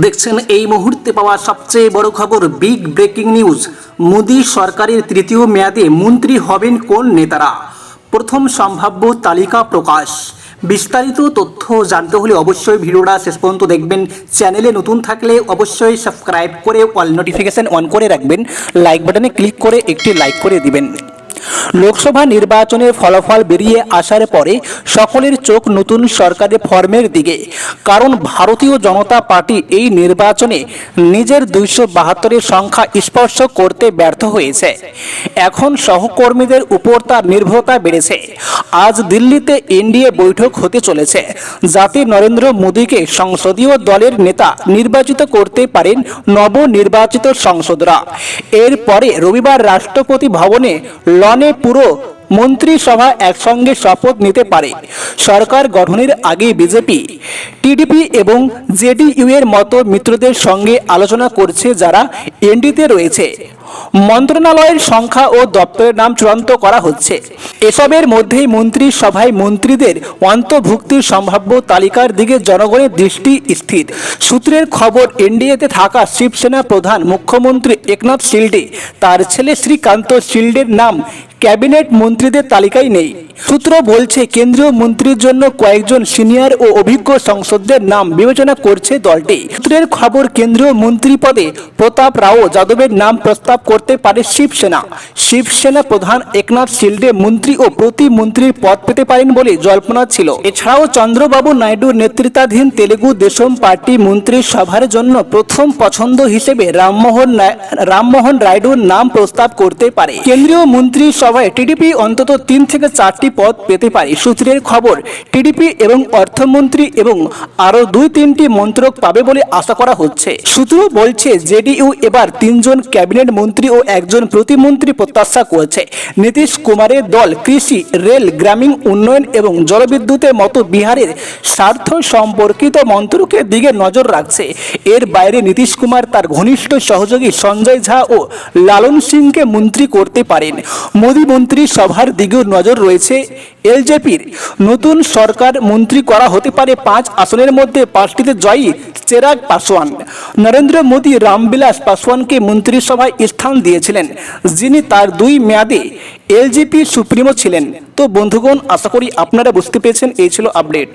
দেখছেন এই মুহূর্তে পাওয়া সবচেয়ে বড় খবর বিগ ব্রেকিং নিউজ মোদী সরকারের তৃতীয় মেয়াদে মন্ত্রী হবেন কোন নেতারা? প্রথম সম্ভাব্য তালিকা প্রকাশ। বিস্তারিত তথ্য জানতে হলে অবশ্যই ভিডিওটা শেষ পর্যন্ত দেখবেন। চ্যানেলে নতুন থাকলে অবশ্যই সাবস্ক্রাইব করে অল নোটিফিকেশন অন করে রাখবেন। লাইক বাটনে ক্লিক করে একটি লাইক করে দিবেন। লোকসভা নির্বাচনের ফলাফল বেরিয়ে আসার পরে সকলের চোখ নতুন সরকারের ফর্মের দিকে। কারণ ভারতীয় জনতা পার্টি এই নির্বাচনে নিজের দুইশো বাহাত্তরের সংখ্যা স্পর্শ করতে ব্যর্থ হয়েছে। এখন সহকর্মীদের উপর তার নির্ভরতা বেড়েছে। আজ দিল্লিতে এনডিএ বৈঠক হতে চলেছে। যাতে নরেন্দ্র মোদীকে সংসদীয় দলের নেতা নির্বাচিত করতে পারেন নবনির্বাচিত সংসদরা। এরপরে রবিবার রাষ্ট্রপতি ভবনে লনে পুরো মন্ত্রিসভা একসঙ্গে শপথ নিতে পারে। সরকার গঠনের আগে বিজেপি, টিডিপি এবং জেডিইউ এর মতো মিত্রদের সঙ্গে আলোচনা করছে যারা এনডিতে রয়েছে। মন্ত্রণালয়ের সংখ্যা ও দপ্তরের নাম চূড়ান্ত করা হচ্ছে। এসবের মধ্যেই মন্ত্রিসভায় মন্ত্রীদের অন্তর্ভুক্তির সম্ভাব্য তালিকার দিকে জনগণের দৃষ্টি স্থির। সূত্রের খবর, এনডিএতে থাকা শিবসেনা প্রধান মুখ্যমন্ত্রী একনাথ শিল্ডে, তার ছেলে শ্রীকান্ত শিল্ডের নাম ক্যাবিনেট মন্ত্রীদের তালিকায় নেই। সূত্র বলছে, কেন্দ্রীয় মন্ত্রীর জন্য কয়েকজন সিনিয়র ও অভিজ্ঞ সংসদদের নাম বিবেচনা করছে দলটি। সূত্রের খবর, কেন্দ্রীয় মন্ত্রী পদে প্রতাপ রাও যাদবের নাম প্রস্তাব করতে পারে শিবসেনা। শিবসেনা প্রধান একনাথ শিল্ডে মন্ত্রী ও প্রতিমন্ত্রীর পদ পেতে পারেন বলে জল্পনা ছিল। এছাড়াও চন্দ্রবাবু নাইডুর নেতৃত্বাধীন তেলেগু দেশম পার্টি মন্ত্রী সভার জন্য প্রথম পছন্দ হিসেবে রামমোহন রামমোহন রায়ডুর নাম প্রস্তাব করতে পারে। কেন্দ্রীয় মন্ত্রী সভায় টিডিপি অন্তত তিন থেকে চারটি পদ পেতে পারে। সূত্রের খবর, টিডিপি এবং অর্থমন্ত্রী এবং আরও দুই তিনটি মন্ত্রক পাবে বলে আশা করা হচ্ছে। সূত্র বলছে, জেডিইউ এবার তিনজন ক্যাবিনেট মন্ত্রী ও একজন প্রতিমন্ত্রী প্রত্যাশা করেছে। নীতিশ কুমারের দল কৃষি, রেল, গ্রামীণ উন্নয়ন এবং জলবিদ্যুতের মতো বিহারের স্বার্থ সম্পর্কিত মন্ত্রকের দিকে নজর রাখছে। এর বাইরে নীতিশ কুমার তার ঘনিষ্ঠ সহযোগী সঞ্জয় ঝা ও লালন সিংকে মন্ত্রী করতে পারেন। মোদী মন্ত্রী সভার দিকেও নজর রয়েছে। এলজেপির নতুন সরকার মন্ত্রী করা হতে পারে পাঁচ আসনের মধ্যে পাঁচটিতে জয়ী চেরাগ পাসওয়ান নরেন্দ্র মোদী রামবিলাস পাসওয়ানকে মন্ত্রিসভায় স্থান দিয়েছিলেন, যিনি তার দুই মেয়াদে এলজেপি সুপ্রিমো ছিলেন। তো বন্ধুগণ, আশা করি আপনারা বুঝতে পেরেছেন, এই ছিল আপডেট।